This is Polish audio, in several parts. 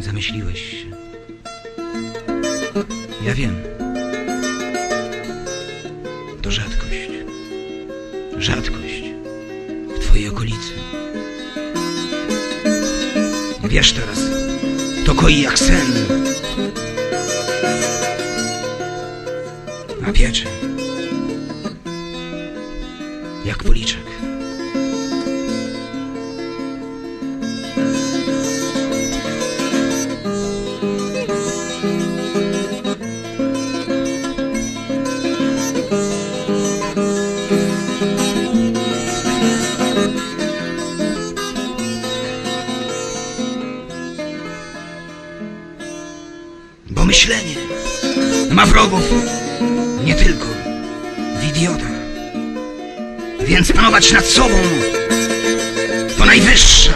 Zamyśliłeś się. Ja wiem. To rzadkość. Rzadkość w twojej okolicy. Wiesz teraz, to koi jak sen. A jak policzek. Bo myślenie ma wrogów tylko w idiotach. Więc panować nad sobą to najwyższa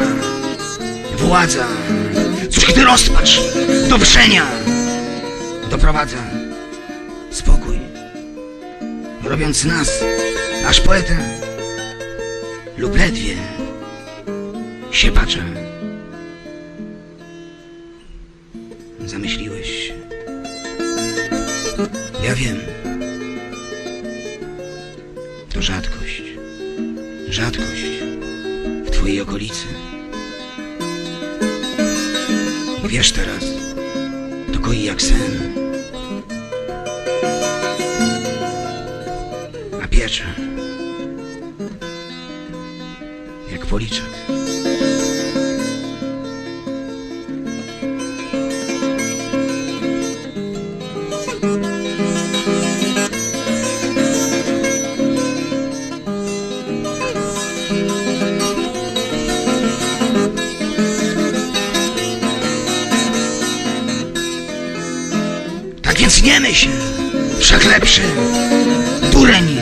władza. Cóż gdy rozpacz do wrzenia doprowadza spokój, robiąc z nas aż poetę lub ledwie siepacza. Zamyśliłeś się. Ja wiem. Rzadkość. Rzadkość w twojej okolicy. Wiesz teraz, to koi jak sen. A piecze jak policzek. Tak więc nie myśl, wszak lepszy dureń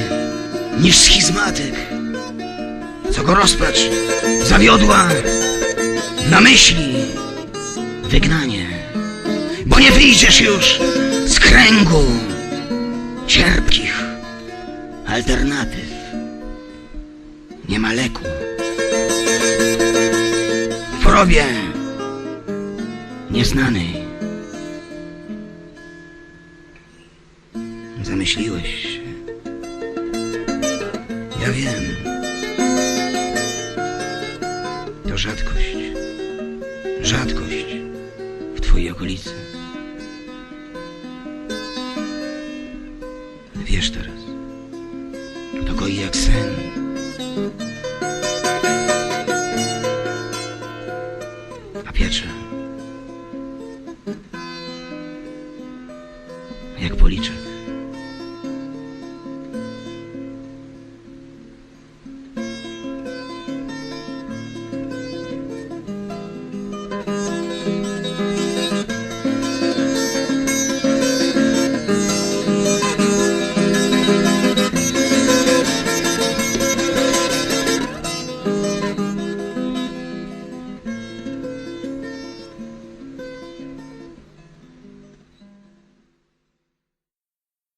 niż schizmatyk, co go rozpacz zawiodła na myśli wygnanie, bo nie wyjdziesz już z kręgu cierpkich alternatyw. Nie ma leku. W chorobie nieznanej. Zamyśliłeś się. Ja wiem. To rzadkość. Rzadkość w twojej okolicy. Wiesz teraz. To goi jak sen. A. Jak policzek.